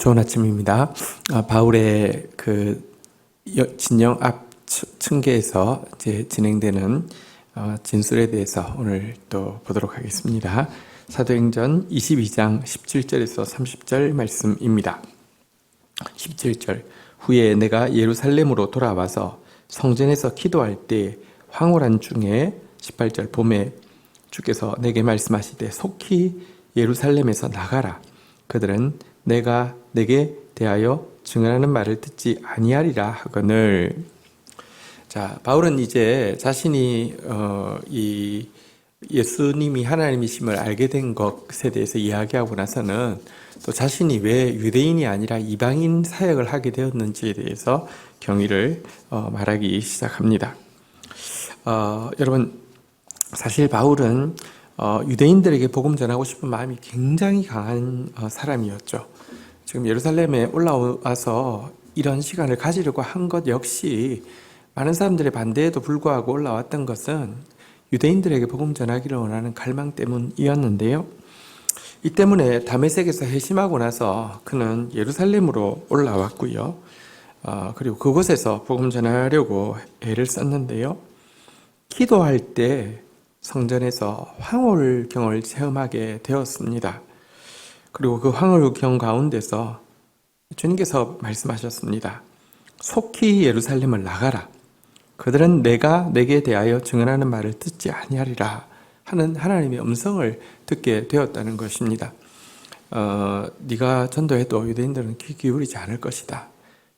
좋은 아침입니다. 아, 바울의 그 여- 진영 앞 층- 층계에서 이제 진행되는 어, 진술에 대해서 오늘 또 보도록 하겠습니다. 사도행전 22장 17절에서 30절 말씀입니다. 17절 후에 내가 예루살렘으로 돌아와서 성전에서 기도할 때 황홀한 중에 18절 봄에 주께서 내게 말씀하시되 속히 예루살렘에서 나가라 그들은 내가 내게 대하여 증언하는 말을 듣지 아니하리라 하거늘 자 바울은 이제 자신이 어, 이 예수님이 하나님이심을 알게 된 것에 대해서 이야기하고 나서는 또 자신이 왜 유대인이 아니라 이방인 사역을 하게 되었는지에 대해서 경위를 어, 말하기 시작합니다. 어, 여러분 사실 바울은 어, 유대인들에게 복음 전하고 싶은 마음이 굉장히 강한 어, 사람이었죠. 지금 예루살렘에 올라와서 이런 시간을 가지려고 한 것 역시 많은 사람들의 반대에도 불구하고 올라왔던 것은 유대인들에게 복음 전하기를 원하는 갈망 때문이었는데요. 이 때문에 다메섹에서 회심하고 나서 그는 예루살렘으로 올라왔고요. 어, 그리고 그곳에서 복음 전하려고 애를 썼는데요. 기도할 때 성전에서 황홀경을 체험하게 되었습니다. 그리고 그 황홀경 가운데서 주님께서 말씀하셨습니다. 속히 예루살렘을 나가라. 그들은 내가 내게 대하여 증언하는 말을 듣지 아니하리라 하는 하나님의 음성을 듣게 되었다는 것입니다. 어, 네가 전도해도 유대인들은 귀 기울이지 않을 것이다.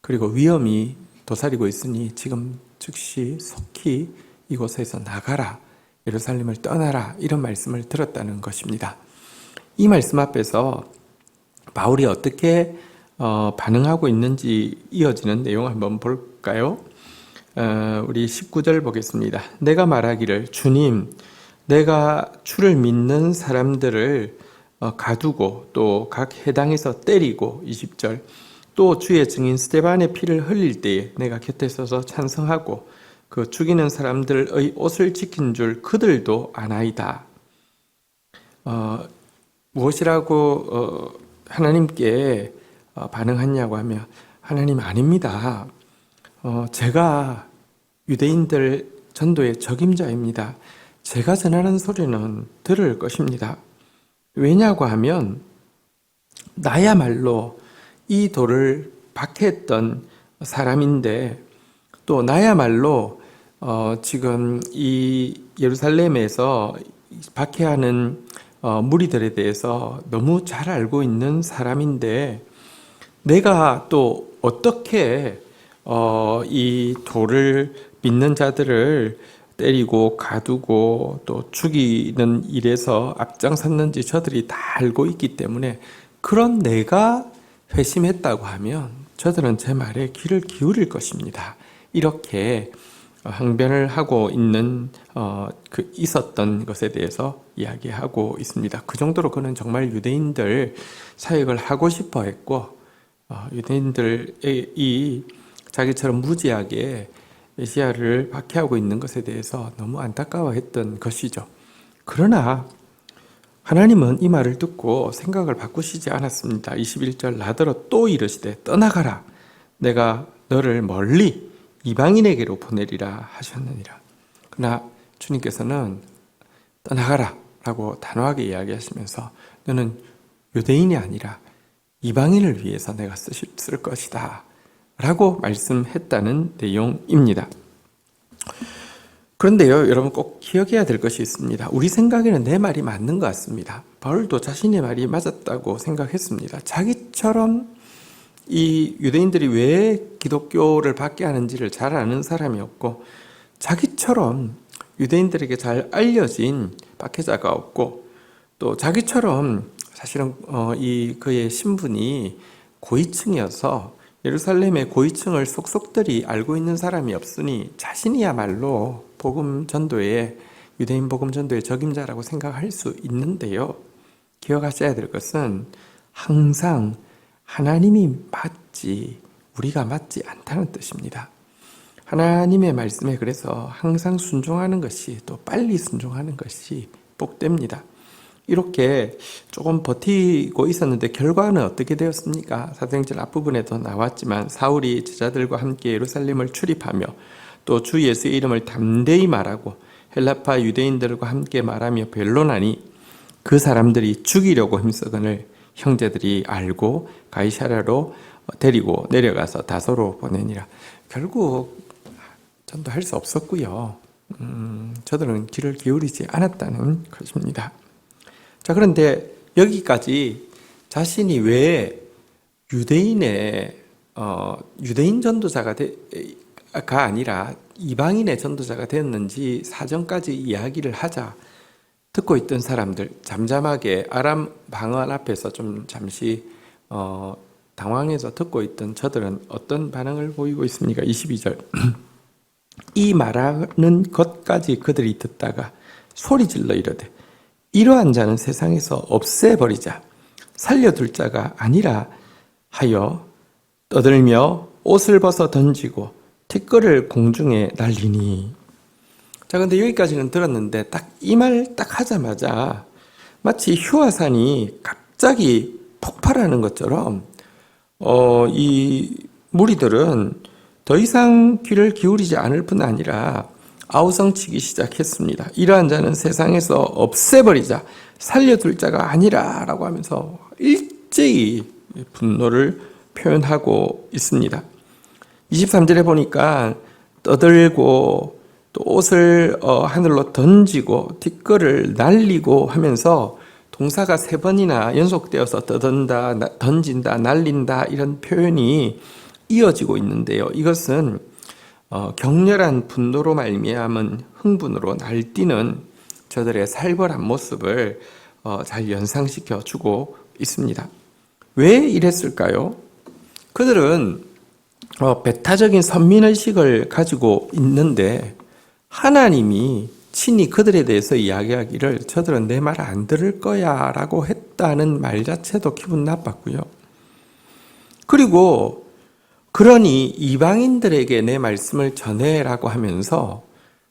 그리고 위험이 도사리고 있으니 지금 즉시 속히 이곳에서 나가라. 예루살렘을 떠나라. 이런 말씀을 들었다는 것입니다. 이 말씀 앞에서 바울이 어떻게 어, 반응하고 있는지 이어지는 내용 한번 볼까요? 어, 우리 19절 보겠습니다. 내가 말하기를 주님, 내가 주를 믿는 사람들을 어, 가두고 또 각 해당에서 때리고 20절 또 주의 증인 스테반의 피를 흘릴 때에 내가 곁에 서서 찬성하고 그 죽이는 사람들의 옷을 지킨 줄 그들도 아나이다. 어, 무엇이라고 어, 하나님께 어, 반응했냐고 하면 하나님 아닙니다. 어, 제가 유대인들 전도의 적임자입니다. 제가 전하는 소리는 들을 것입니다. 왜냐고 하면 나야말로 이 돌을 박해했던 사람인데 또 나야말로 어, 지금 이 예루살렘에서 박해하는 어, 무리들에 대해서 너무 잘 알고 있는 사람인데 내가 또 어떻게 어, 이 돌을 믿는 자들을 때리고 가두고 또 죽이는 일에서 앞장섰는지 저들이 다 알고 있기 때문에 그런 내가 회심했다고 하면 저들은 제 말에 귀를 기울일 것입니다. 이렇게 항변을 하고 있는 어, 그 있었던 것에 대해서 이야기하고 있습니다. 그 정도로 그는 정말 유대인들 사역을 하고 싶어 했고 어, 유대인들이 자기처럼 무지하게 메시아를 박해하고 있는 것에 대해서 너무 안타까워했던 것이죠. 그러나 하나님은 이 말을 듣고 생각을 바꾸시지 않았습니다. 21절 나더러 또 이르시되 떠나가라 내가 너를 멀리 이방인에게로 보내리라 하셨느니라. 그러나 주님께서는 떠나가라 라고 단호하게 이야기하시면서 너는 유대인이 아니라 이방인을 위해서 내가 쓸 것이다. 라고 말씀했다는 내용입니다. 그런데요, 여러분 꼭 기억해야 될 것이 있습니다. 우리 생각에는 내 말이 맞는 것 같습니다. 바울도 자신의 말이 맞았다고 생각했습니다. 자기처럼 이 유대인들이 왜 기독교를 받게 하는지를 잘 아는 사람이었고, 자기처럼 유대인들에게 잘 알려진 박해자가 없고, 또 자기처럼 사실은 어, 이 그의 신분이 고위층이어서 예루살렘의 고위층을 속속들이 알고 있는 사람이 없으니 자신이야말로 복음 전도의 유대인 복음 전도의 적임자라고 생각할 수 있는데요. 기억하셔야 될 것은 항상 하나님이 맞지 우리가 맞지 않다는 뜻입니다. 하나님의 말씀에 그래서 항상 순종하는 것이 또 빨리 순종하는 것이 복됩니다. 이렇게 조금 버티고 있었는데 결과는 어떻게 되었습니까? 사도행전 앞부분에도 나왔지만 사울이 제자들과 함께 예루살렘을 출입하며 또 주 예수의 이름을 담대히 말하고 헬라파 유대인들과 함께 말하며 변론하니 그 사람들이 죽이려고 힘쓰거늘 형제들이 알고 가이사라로 데리고 내려가서 다소로 보내니라. 결국 전도할 수 없었고요. 음, 저들은 귀를 기울이지 않았다는 것입니다. 자, 그런데 여기까지 자신이 왜 유대인의 어, 유대인 전도자가 되, 가 아니라 이방인의 전도자가 되었는지 사정까지 이야기를 하자 듣고 있던 사람들 잠잠하게 아람 방언 앞에서 좀 잠시 어, 당황해서 듣고 있던 저들은 어떤 반응을 보이고 있습니까? 22절. 이 말하는 것까지 그들이 듣다가 소리질러 이르되 이러한 자는 세상에서 없애버리자. 살려둘 자가 아니라 하여 떠들며 옷을 벗어 던지고 티끌을 공중에 날리니 자 근데 여기까지는 들었는데 딱 이 말 딱 하자마자 마치 휴화산이 갑자기 폭발하는 것처럼 어, 이 무리들은 더 이상 귀를 기울이지 않을 뿐 아니라 아우성치기 시작했습니다. 이러한 자는 세상에서 없애버리자 살려둘 자가 아니라 라고 하면서 일제히 분노를 표현하고 있습니다. 23절에 보니까 떠들고 또 옷을 어, 하늘로 던지고 티끌을 날리고 하면서 동사가 세 번이나 연속되어서 떠든다, 나- 던진다, 날린다 이런 표현이 이어지고 있는데요. 이것은 어, 격렬한 분노로 말미암은 흥분으로 날뛰는 저들의 살벌한 모습을 어, 잘 연상시켜 주고 있습니다. 왜 이랬을까요? 그들은 어, 배타적인 선민의식을 가지고 있는데 하나님이 친히 그들에 대해서 이야기하기를 저들은 내 말 안 들을 거야 라고 했다는 말 자체도 기분 나빴고요. 그리고 그러니 이방인들에게 내 말씀을 전해라고 하면서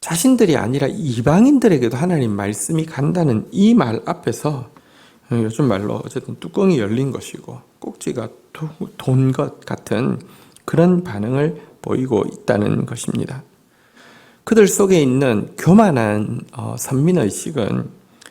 자신들이 아니라 이방인들에게도 하나님 말씀이 간다는 이 말 앞에서 요즘 말로 어쨌든 뚜껑이 열린 것이고 꼭지가 돈 것 같은 그런 반응을 보이고 있다는 것입니다. 그들 속에 있는 교만한 어, 선민의식은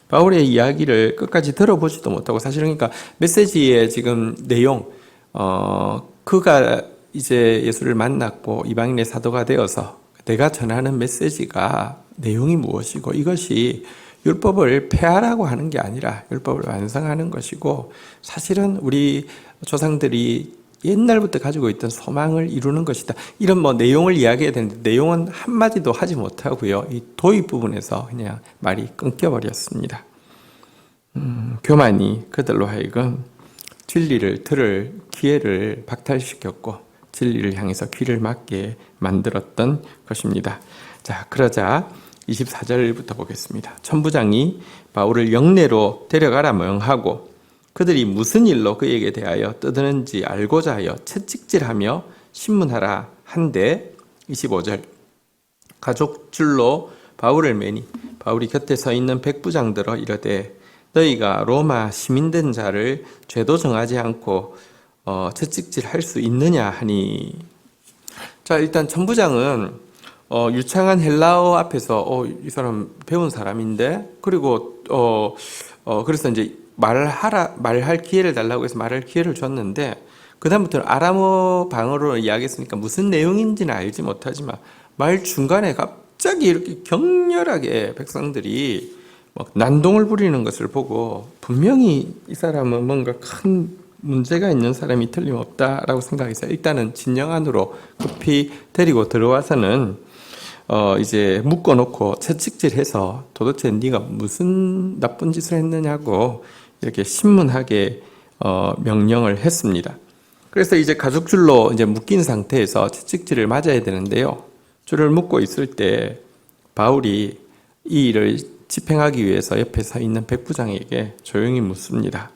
바울의 이야기를 끝까지 들어보지도 못하고 사실은 그러니까 메시지의 지금 내용 어, 그가 이제 예수를 만났고 이방인의 사도가 되어서 내가 전하는 메시지가 내용이 무엇이고 이것이 율법을 폐하라고 하는 게 아니라 율법을 완성하는 것이고 사실은 우리 조상들이 옛날부터 가지고 있던 소망을 이루는 것이다. 이런 뭐 내용을 이야기해야 되는데 내용은 한마디도 하지 못하고요. 이 도입 부분에서 그냥 말이 끊겨버렸습니다. 음, 교만이 그들로 하여금 진리를 들을 기회를 박탈시켰고 진리를 향해서 귀를 막게 만들었던 것입니다. 자, 그러자 24절부터 보겠습니다. 천부장이 바울을 영내로 데려가라 명하고 그들이 무슨 일로 그에게 대하여 떠드는지 알고자 하여 채찍질하며 신문하라 한데 25절. 가족줄로 바울을 매니 바울이 곁에 서 있는 백부장들어 이르되 너희가 로마 시민된 자를 죄도 정하지 않고 어, 채찍질 할 수 있느냐 하니. 자 일단 천부장은 어, 유창한 헬라어 앞에서 어, 이 사람 배운 사람인데 그리고 어, 어, 그래서 이제 말하라 말할 기회를 달라고 해서 말할 기회를 줬는데 그다음부터는 아람어 방어로 이야기했으니까 무슨 내용인지는 알지 못하지만 말 중간에 갑자기 이렇게 격렬하게 백성들이 막 난동을 부리는 것을 보고 분명히 이 사람은 뭔가 큰 문제가 있는 사람이 틀림없다라고 생각해서 일단은 진영 안으로 급히 데리고 들어와서는 어 이제 묶어놓고 채찍질해서 도대체 네가 무슨 나쁜 짓을 했느냐고 이렇게 신문하게 어 명령을 했습니다. 그래서 이제 가죽줄로 이제 묶인 상태에서 채찍질을 맞아야 되는데요. 줄을 묶고 있을 때 바울이 이 일을 집행하기 위해서 옆에 서 있는 백부장에게 조용히 묻습니다.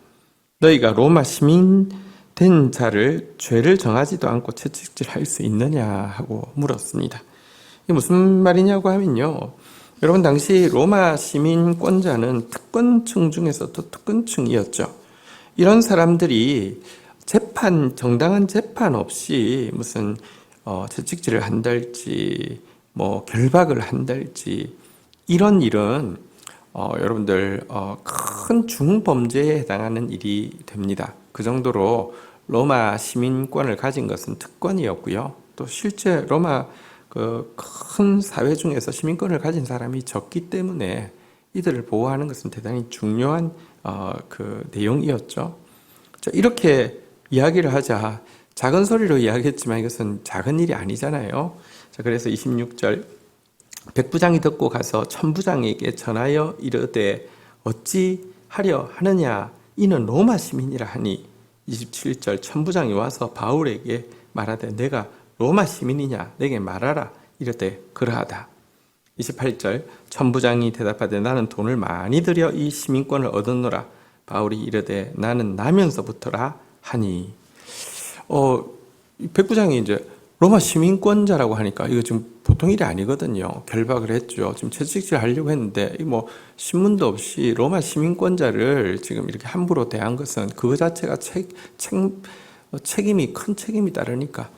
너희가 로마 시민 된 자를 죄를 정하지도 않고 채찍질 할 수 있느냐 하고 물었습니다. 이게 무슨 말이냐고 하면요. 여러분 당시 로마 시민권자는 특권층 중에서도 특권층이었죠. 이런 사람들이 재판 정당한 재판 없이 무슨 어, 채찍질을 한달지 뭐 결박을 한달지 이런 일은 어, 여러분들 어, 큰 중범죄에 해당하는 일이 됩니다. 그 정도로 로마 시민권을 가진 것은 특권이었고요. 또 실제 로마 그 큰 사회 중에서 시민권을 가진 사람이 적기 때문에 이들을 보호하는 것은 대단히 중요한 어, 그 내용이었죠. 자, 이렇게 이야기를 하자 작은 소리로 이야기했지만 이것은 작은 일이 아니잖아요. 자, 그래서 26절 백부장이 듣고 가서 천부장에게 전하여 이르되 어찌 하려 하느냐 이는 로마 시민이라 하니 27절 천부장이 와서 바울에게 말하되 내가 로마 시민이냐? 내게 말하라. 이르되 그러하다. 28절 천부장이 대답하되 나는 돈을 많이 들여 이 시민권을 얻었노라. 바울이 이르되 나는 나면서부터라 하니. 어 백부장이 이제 로마 시민권자라고 하니까 이거 지금 보통 일이 아니거든요. 결박을 했죠. 지금 채찍질 하려고 했는데 뭐 신문도 없이 로마 시민권자를 지금 이렇게 함부로 대한 것은 그 자체가 책, 책, 어, 책임이 큰 책임이 따르니까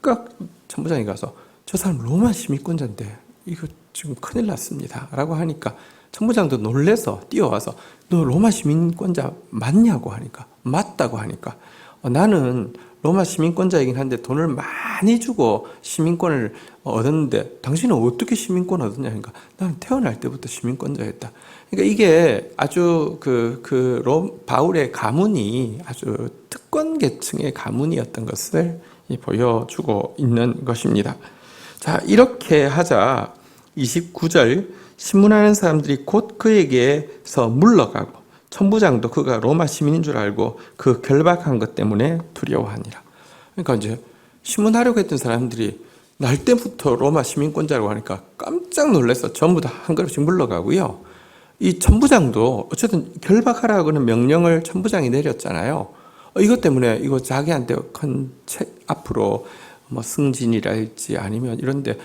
즉각 천부장이 가서 저 사람 로마 시민권자인데 이거 지금 큰일 났습니다. 라고 하니까 천부장도 놀래서 뛰어와서 너 로마 시민권자 맞냐고 하니까 맞다고 하니까 어, 나는 로마 시민권자이긴 한데 돈을 많이 주고 시민권을 얻었는데 당신은 어떻게 시민권 얻었냐 하니까 나는 태어날 때부터 시민권자였다. 그러니까 이게 아주 그, 그, 롬, 바울의 가문이 아주 특권 계층의 가문이었던 것을 보여주고 있는 것입니다. 자, 이렇게 하자 29절 신문하는 사람들이 곧 그에게서 물러가고 천부장도 그가 로마 시민인 줄 알고 그 결박한 것 때문에 두려워하니라. 그러니까 이제 신문하려고 했던 사람들이 날 때부터 로마 시민권자라고 하니까 깜짝 놀라서 전부 다 한 걸음씩 물러가고요. 이 천부장도 어쨌든 결박하라고는 명령을 천부장이 내렸잖아요. 어, 이것 때문에 이거 자기한테 큰 책 앞으로 뭐 승진이랄지 아니면 이런데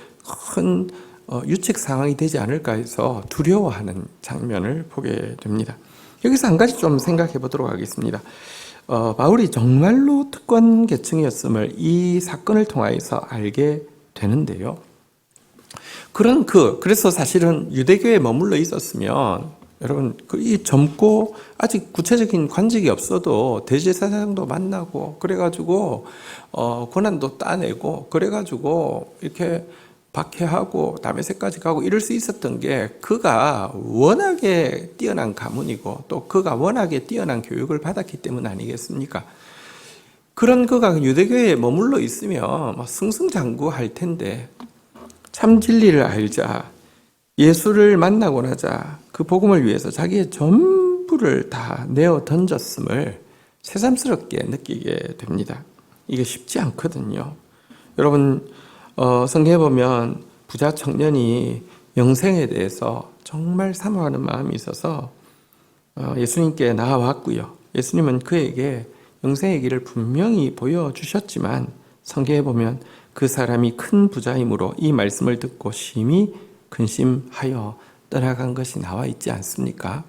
큰 어, 유책 상황이 되지 않을까 해서 두려워하는 장면을 보게 됩니다. 여기서 한 가지 좀 생각해 보도록 하겠습니다. 어, 바울이 정말로 특권 계층이었음을 이 사건을 통하여서 알게 되는데요. 그런 그 그래서 사실은 유대교에 머물러 있었으면 여러분 그 이 젊고 아직 구체적인 관직이 없어도 대제사장도 만나고 그래가지고 어 고난도 따내고 그래가지고 이렇게 박해하고 다메섹까지 가고 이럴 수 있었던 게 그가 워낙에 뛰어난 가문이고 또 그가 워낙에 뛰어난 교육을 받았기 때문 아니겠습니까? 그런 그가 유대교에 머물러 있으면 승승장구할 텐데 참 진리를 알자 예수를 만나고 나자 그 복음을 위해서 자기의 전부를 다 내어 던졌음을 새삼스럽게 느끼게 됩니다. 이게 쉽지 않거든요. 여러분 어, 성경에 보면 부자 청년이 영생에 대해서 정말 사모하는 마음이 있어서 어, 예수님께 나아왔고요. 예수님은 그에게 영생의 길을 분명히 보여주셨지만 성경에 보면 그 사람이 큰 부자이므로 이 말씀을 듣고 심히 근심하여 떠나간 것이 나와 있지 않습니까?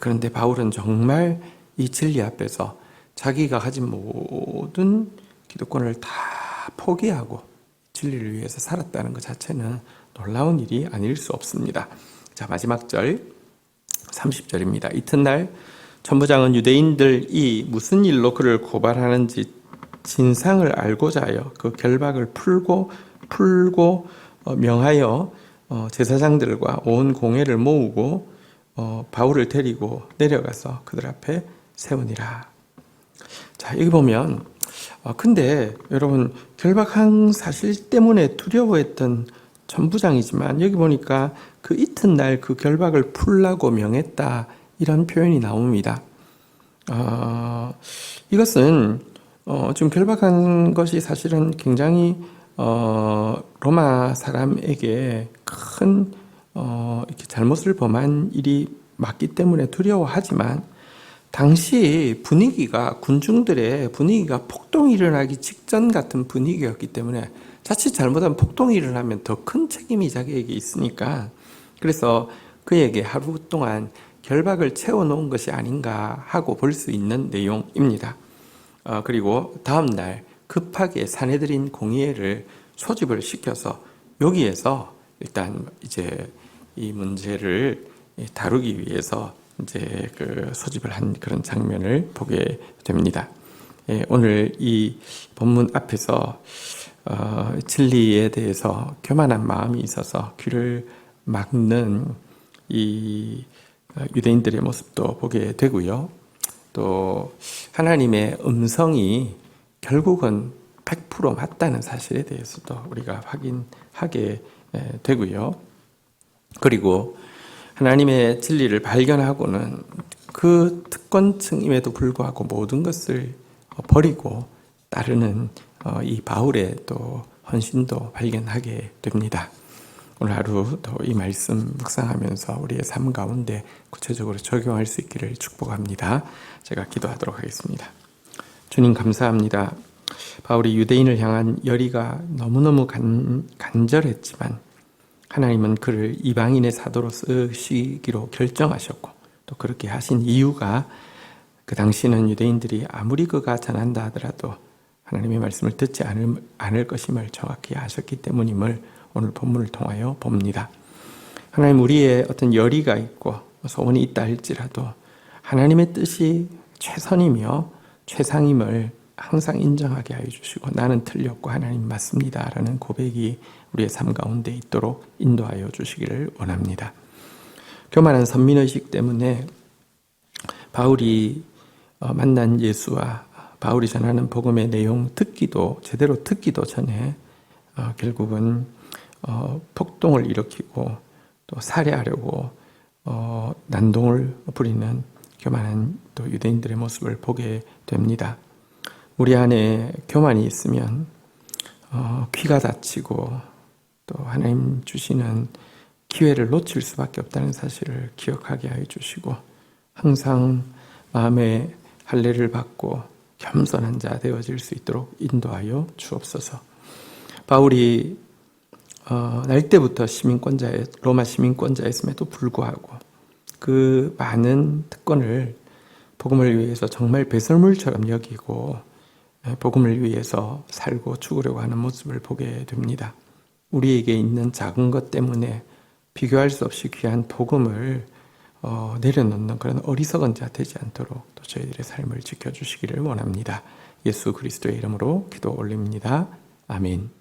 그런데 바울은 정말 이 진리 앞에서 자기가 가진 모든 기득권을 다 포기하고 진리를 위해서 살았다는 것 자체는 놀라운 일이 아닐 수 없습니다. 자, 마지막 절 30절입니다. 이튿날 천부장은 유대인들이 무슨 일로 그를 고발하는지 진상을 알고자 하여 그 결박을 풀고 풀고 어, 명하여 어, 제사장들과 온 공회를 모으고 어, 바울을 데리고 내려가서 그들 앞에 세우니라. 자, 여기 보면 아, 근데 여러분 결박한 사실 때문에 두려워했던 전부장이지만 여기 보니까 그 이튿날 그 결박을 풀라고 명했다 이런 표현이 나옵니다. 어, 이것은 어, 지금 결박한 것이 사실은 굉장히 어, 로마 사람에게 큰 어, 이렇게 잘못을 범한 일이 맞기 때문에 두려워하지만 당시 분위기가 군중들의 분위기가 폭동이 일어나기 직전 같은 분위기였기 때문에 자칫 잘못하면 폭동이 일어나면 더 큰 책임이 자기에게 있으니까 그래서 그에게 하루 동안 결박을 채워놓은 것이 아닌가 하고 볼 수 있는 내용입니다. 어, 그리고 다음 날 급하게 사내들인 공의회를 소집을 시켜서 여기에서 일단 이제 이 문제를 다루기 위해서 이제 그 소집을 한 그런 장면을 보게 됩니다. 예, 오늘 이 본문 앞에서 어, 진리에 대해서 교만한 마음이 있어서 귀를 막는 이 어, 유대인들의 모습도 보게 되고요. 또 하나님의 음성이 결국은 100% 맞다는 사실에 대해서도 우리가 확인하게 에, 되고요. 그리고 하나님의 진리를 발견하고는 그 특권층임에도 불구하고 모든 것을 버리고 따르는 어, 이 바울의 또 헌신도 발견하게 됩니다. 오늘 하루 또 이 말씀 묵상하면서 우리의 삶 가운데 구체적으로 적용할 수 있기를 축복합니다. 제가 기도하도록 하겠습니다. 주님 감사합니다. 바울이 유대인을 향한 열의가 너무너무 간, 간절했지만 하나님은 그를 이방인의 사도로 쓰시기로 결정하셨고 또 그렇게 하신 이유가 그 당시는 유대인들이 아무리 그가 전한다 하더라도 하나님의 말씀을 듣지 않을, 않을 것임을 정확히 아셨기 때문임을 오늘 본문을 통하여 봅니다. 하나님 우리의 어떤 열의가 있고 소원이 있다 할지라도 하나님의 뜻이 최선이며 최상임을 항상 인정하게 하여 주시고 나는 틀렸고 하나님 맞습니다라는 고백이 우리의 삶 가운데 있도록 인도하여 주시기를 원합니다. 교만한 선민의식 때문에 바울이 어, 만난 예수와 바울이 전하는 복음의 내용 듣기도 제대로 듣기도 전에 어, 결국은 어, 폭동을 일으키고 또 살해하려고 난동을 부리는 교만한 또 유대인들의 모습을 보게 됩니다. 우리 안에 교만이 있으면 귀가 다치고 또 하나님 주시는 기회를 놓칠 수밖에 없다는 사실을 기억하게 하여 주시고 항상 마음에 할례를 받고 겸손한 자 되어질 수 있도록 인도하여 주옵소서. 바울이 어, 날 때부터 시민권자에 로마 시민권자였음에도 불구하고 그 많은 특권을 복음을 위해서 정말 배설물처럼 여기고 예, 복음을 위해서 살고 죽으려고 하는 모습을 보게 됩니다. 우리에게 있는 작은 것 때문에 비교할 수 없이 귀한 복음을 어, 내려놓는 그런 어리석은 자 되지 않도록 또 저희들의 삶을 지켜주시기를 원합니다. 예수 그리스도의 이름으로 기도 올립니다. 아멘.